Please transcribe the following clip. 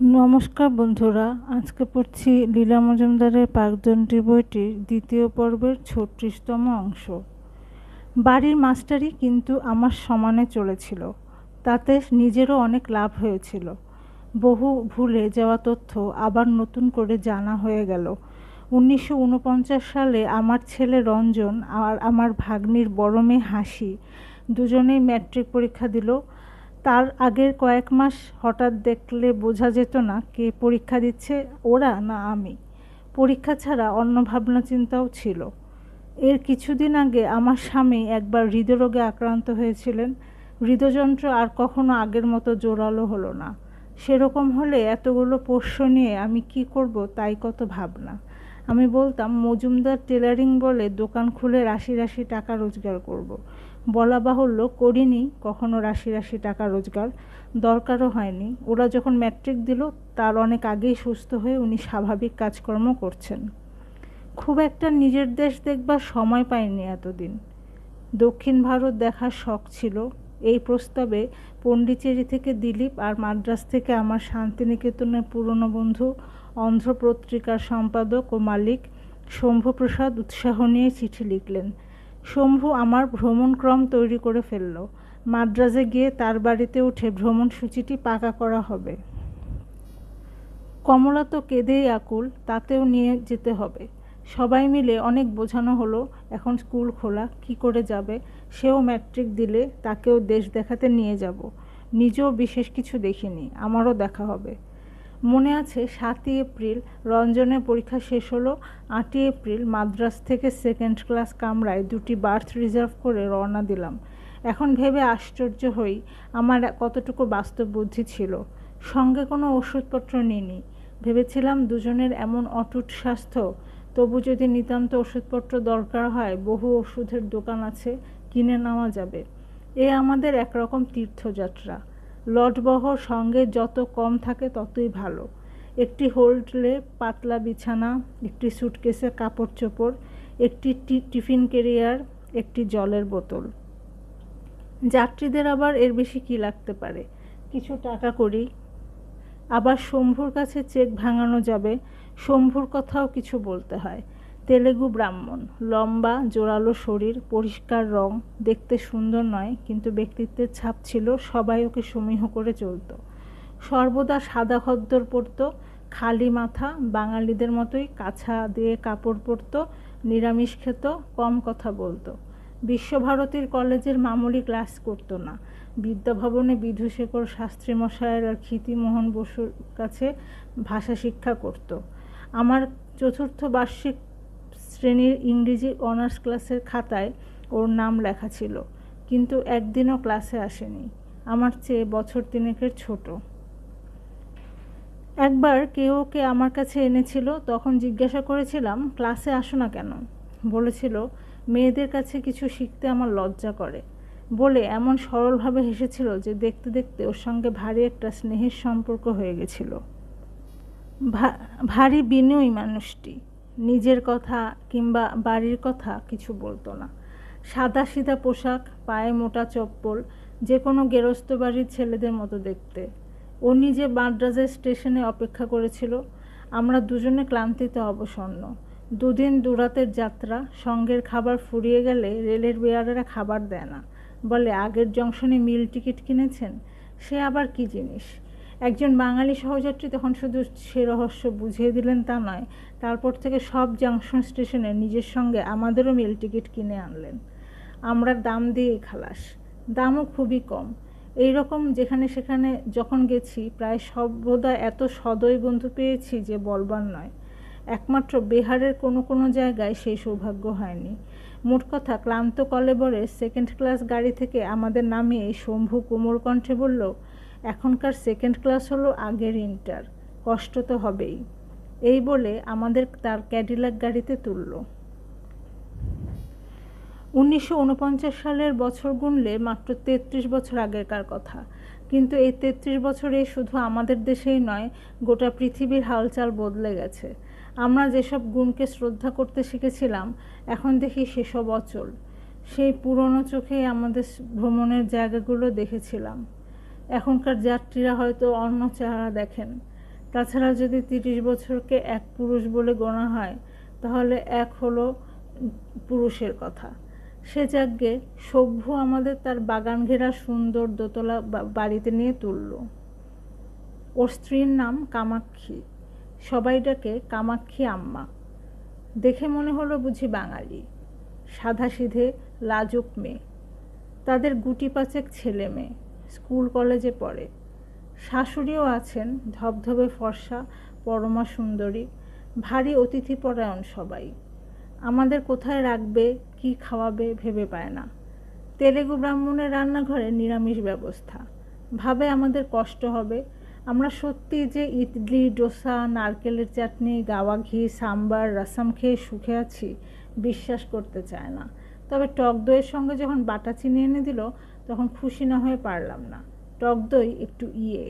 নমস্কার বন্ধুরা, আজকে পড়ছি লীলা মজুমদারের পাকদণ্ডী বইটির দ্বিতীয় পর্বের ছত্রিশতম অংশ। বাড়ির মাস্টারই কিন্তু আমার সমানে চলেছিল, তাতে নিজেরও অনেক লাভ হয়েছিল। বহু ভুলে যাওয়া তথ্য আবার নতুন করে জানা হয়ে গেল। উনিশশো ঊনপঞ্চাশ সালে আমার ছেলে রঞ্জন আর আমার ভাগ্নির বড় মেয়ে হাসি দুজনেই ম্যাট্রিক পরীক্ষা দিল। তার আগের কয়েক মাস হঠাৎ দেখলে বোঝা যেত না কে পরীক্ষা দিচ্ছে ওরা না আমি। পরীক্ষা ছাড়া অন্য ভাবনা চিন্তাও ছিল। এর কিছুদিন আগে আমার স্বামী একবার হৃদরোগে আক্রান্ত হয়েছিলেন। হৃদযন্ত্র আর কখনো আগের মতো জোরালো হলো না। সেরকম হলে এতগুলো পোষ্য নিয়ে আমি কি করব তাই কত ভাবনা। আমি বলতাম, মজুমদার টেলারিং বলে দোকান খুলে রাশি রাশি টাকা রোজগার করব। বলা বাহুল্য করিনি কখনো রাশি রাশি টাকা রোজগার। দরকারও হয়নি। ওরা যখন ম্যাট্রিক দিল, তার অনেক আগেই সুস্থ হয়ে উনি স্বাভাবিক কাজকর্ম করছেন। খুব একটা নিজের দেশ দেখবার সময় পাইনি এতদিন। দক্ষিণ ভারত দেখার শখ ছিল। এই প্রস্তাবে পণ্ডিচেরি থেকে দিলীপ আর মাদ্রাস থেকে আমার শান্তিনিকেতনের পুরনো বন্ধু অন্ধ্র পত্রিকার সম্পাদক ও মালিক শম্ভুপ্রসাদ উৎসাহ নিয়ে চিঠি লিখলেন। শম্ভু আমার ভ্রমণক্রম তৈরি করে ফেলল। মাদ্রাজে গিয়ে তার বাড়িতে উঠে ভ্রমণ সূচিটি পাকা করা হবে। কমলা তো কেঁদেই আকুল, তাতেও নিয়ে যেতে হবে। সবাই মিলে অনেক বোঝানো হলো, এখন স্কুল খোলা, কি করে যাবে? সেও ম্যাট্রিক দিলে তাকেও দেশ দেখাতে নিয়ে যাব। নিজেও বিশেষ কিছু দেখিনি, আমারও দেখা হবে। মনে আছে সাতই এপ্রিল, রঞ্জনের পরীক্ষা শেষ হলো আটই এপ্রিল, মাদ্রাস থেকে সেকেন্ড ক্লাস কামরায় দুটি বার্থ রিজার্ভ করে রওনা দিলাম। এখন ভেবে আশ্চর্য হই, আমার কতটুকু বাস্তব বুদ্ধি ছিল। সঙ্গে কোনো ওষুধপত্র নিইনি। ভেবেছিলাম দুজনের এমন অটুট স্বাস্থ্য, তবু যদি নিতান্ত ওষুধপত্র দরকার হয়, বহু ওষুধের দোকান আছে, কিনে নেওয়া যাবে। এ আমাদের একরকম তীর্থযাত্রা। লটবহর সঙ্গে যত কম থাকে ততই ভালো। একটি হোল্ডলে পাতলা বিছানা, একটি সুটকেসে কাপড় চোপড় একটি টিফিন কেরিয়ার, একটি জলের বোতল। যাত্রীদের আবার এর বেশি কি লাগতে পারে? কিছু টাকা করি। আবার শম্ভুর কাছে চেক ভাঙানো যাবে। শম্ভুর কথাও কিছু বলতে হয়। তেলেগু ব্রাহ্মণ। লম্বা, জোরালো শরীর, পরিষ্কার রং, দেখতে সুন্দর নয়, কিন্তু ব্যক্তিত্বের ছাপ ছিল সবাই ওকে সমীহ করে চলত। সর্বদা সাদা খদ্দর পরত, খালি মাথা, বাঙালিদের মতোই কাছা দিয়ে কাপড় পরত, নিরামিষ খেত, কম কথা বলতো। বিশ্বভারতীর কলেজের মামুলি ক্লাস করতো না। বিদ্যাভবনে বিধুশেখর শাস্ত্রী মশায়ের আর ক্ষিতিমোহন বসুর কাছে ভাষা শিক্ষা করত। আমার চতুর্থ বার্ষিক শ্রেণির ইংরেজি অনার্স ক্লাসের খাতায় ওর নাম লেখা ছিল, কিন্তু একদিনও ক্লাসে আসেনি। আমার চেয়ে বছর তিনেকের ছোট। একবার কেউ ওকে আমার কাছে এনেছিল, তখন জিজ্ঞাসা করেছিলাম, ক্লাসে আসো না কেন? বলেছিল, মেয়েদের কাছে কিছু শিখতে আমার লজ্জা করে। বলে এমন সরলভাবে হেসেছিল যে দেখতে দেখতে ওর সঙ্গে ভারী একটা স্নেহের সম্পর্ক হয়ে গেছিল। ভারী বিনয়ী মানুষটি। নিজের কথা কিংবা বাড়ির কথা কিছু বলতো না। সাদা সিধা পোশাক, পায়ে মোটা চপ্পল যে কোনো গেরস্ত বাড়ির ছেলেদের মতো দেখতে। ও নিজে মাদ্রাজের স্টেশনে অপেক্ষা করেছিল, আমরা দুজনে ক্লান্তিতে অবসন্ন। দুদিন দুরাতের যাত্রা, সঙ্গের খাবার ফুরিয়ে গেলে রেলের বেয়ারেরা খাবার দেয় না। বলে, আগের জংশনে মিল টিকিট কিনেছেন? সে আবার কি জিনিস? একজন বাঙালি সহযাত্রী তখন শুধু সে রহস্য বুঝিয়ে দিলেন তা নয়, তারপর থেকে সব জাংশন স্টেশনে নিজের সঙ্গে আমাদেরও মেল টিকিট কিনে আনলেন। আমরা দাম দিয়েই খালাস, দামও খুবই কম। এই রকম যেখানে সেখানে যখন গেছি, প্রায় সর্বদা এত সদয় বন্ধু পেয়েছি যে বলবার নয়। একমাত্র বিহারের কোনো কোনো জায়গায় সেই সৌভাগ্য হয়নি। মোট কথা, ক্লান্ত কলেবরে সেকেন্ড ক্লাস গাড়ি থেকে আমাদের নামিয়ে শম্ভু কোমর কণ্ঠে বলল এখনকার সেকেন্ড ক্লাস হলো আগের ইন্টার কষ্ট তো হবেই। এই বলে আমাদের তার ক্যাডিলাক গাড়িতে তুলল। উনিশশো উনপঞ্চাশ সালের বছর গুনলে মাত্র তেত্রিশ বছর আগেকার কথা। কিন্তু এই তেত্রিশ বছরে শুধু আমাদের দেশেই নয়, গোটা পৃথিবীর হালচাল বদলে গেছে। আমরা যেসব গুণকে শ্রদ্ধা করতে শিখেছিলাম, এখন দেখি সেসব অচল। সেই পুরনো চোখেই আমাদের ভ্রমণের জায়গাগুলো দেখেছিলাম। এখনকার যাত্রীরা হয়তো অন্য চেহারা দেখেন। তাছাড়া যদি তিরিশ বছরকে এক পুরুষ বলে গণা হয়, তাহলে এক হলো পুরুষের কথা। সে যাজ্ঞে সভ্য আমাদের তার বাগান ঘেরা সুন্দর দোতলা বাড়িতে নিয়ে তুলল। ওর স্ত্রীর নাম কামাক্ষী। সবাই ডাকে কামাক্ষী আম্মা। দেখে মনে হলো বুঝি বাঙালি। সাদা সিধে লাজুক মেয়ে। তাদের গুটি পাচেক ছেলে মেয়ে। স্কুল কলেজে পড়ে। শাশুড়িও আছেন, ধবধবে ফর্সা, পরমা সুন্দরী, ভারী অতিথিপরায়ণ সবাই। আমাদের কোথায় রাখবে, কি খাওয়াবে ভেবে পায় না। তেলেগু ব্রাহ্মণের রান্নাঘরে নিরামিষ ব্যবস্থা। ভাবে আমাদের কষ্ট হবে। আমরা সত্যি যে ইডলি, ডোসা, নারকেলের চাটনি, গাওয়া ঘি, সাম্বার, রাসাম খেয়ে সুখে আছি, বিশ্বাস করতে চায় না। তবে টক দইয়ের সঙ্গে যখন বাটা চিনি এনে দিল তখন খুশি না হয়ে পারলাম না। টক দই একটু ইয়ে।